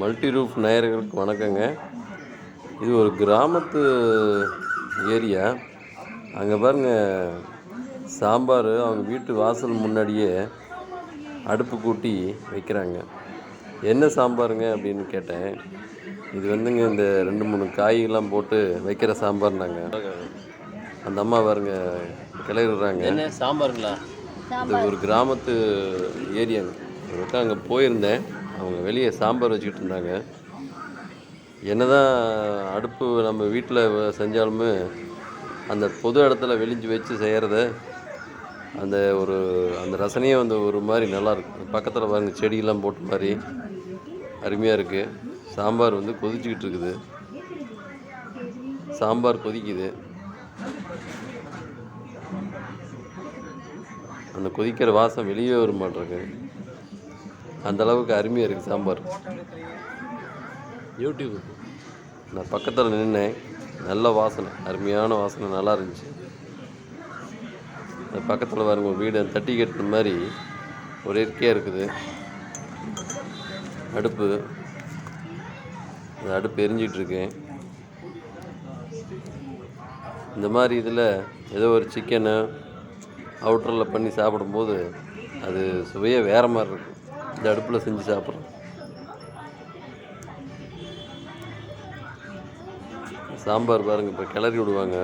Multi roof நேயர்களுக்கு வணக்கங்க. இது ஒரு கிராமத்து ஏரியா. அங்கே பாருங்க சாம்பார் அவங்க வீட்டு வாசல் முன்னாடியே அடுப்பு கூட்டி வைக்கிறாங்க. என்ன சாம்பாருங்க அப்படின்னு கேட்டேன். இது வந்துங்க இந்த ரெண்டு மூணு காய்கள்லாம் போட்டு வைக்கிற சாம்பார்னாங்க அந்த அம்மா பாருங்க கிளறிடுறாங்க. என்ன சாம்பாருங்களா? இது ஒரு கிராமத்து ஏரியாங்க. அங்கே போயிருந்தேன். அவங்க வெளியே சாம்பார் வச்சுக்கிட்டு இருந்தாங்க. என்ன தான் அடுப்பு நம்ம வீட்டில் செஞ்சாலுமே அந்த பொது இடத்துல வெளிஞ்சு வச்சு செய்கிறத அந்த ஒரு அந்த ரசனையே வந்து ஒரு மாதிரி நல்லா பக்கத்தில் பாருங்கள் செடியெல்லாம் போட்ட மாதிரி அருமையாக இருக்குது சாம்பார் வந்து கொதிச்சுக்கிட்டு இருக்குது. சாம்பார் கொதிக்குது. அந்த கொதிக்கிற வாசம் வெளியே வர மாட்டேருக்கு அந்த அளவுக்கு அருமையாக இருக்குது சாம்பார். யூடியூப். நான் பக்கத்தில் நின்னேன். நல்ல வாசனை அருமையான வாசனை நல்லா இருந்துச்சு. அது பக்கத்தில் பாருங்க வீடு தட்டி கட்டுற மாதிரி ஒரு இயற்கையாக இருக்குது. அடுப்பு. அந்த அடுப்பு எரிஞ்சிட்டு இருக்கு இந்த மாதிரி இதில் ஏதோ ஒரு சிக்கனை அவுட்டரில் பண்ணி சாப்பிடும்போது அது சுவையே வேறு மாதிரி இருக்கும் இந்த அடுப்பில் செஞ்சு சாப்பிட்றோம். சாம்பார் பாருங்கள் இப்போ கிளறி விடுவாங்க.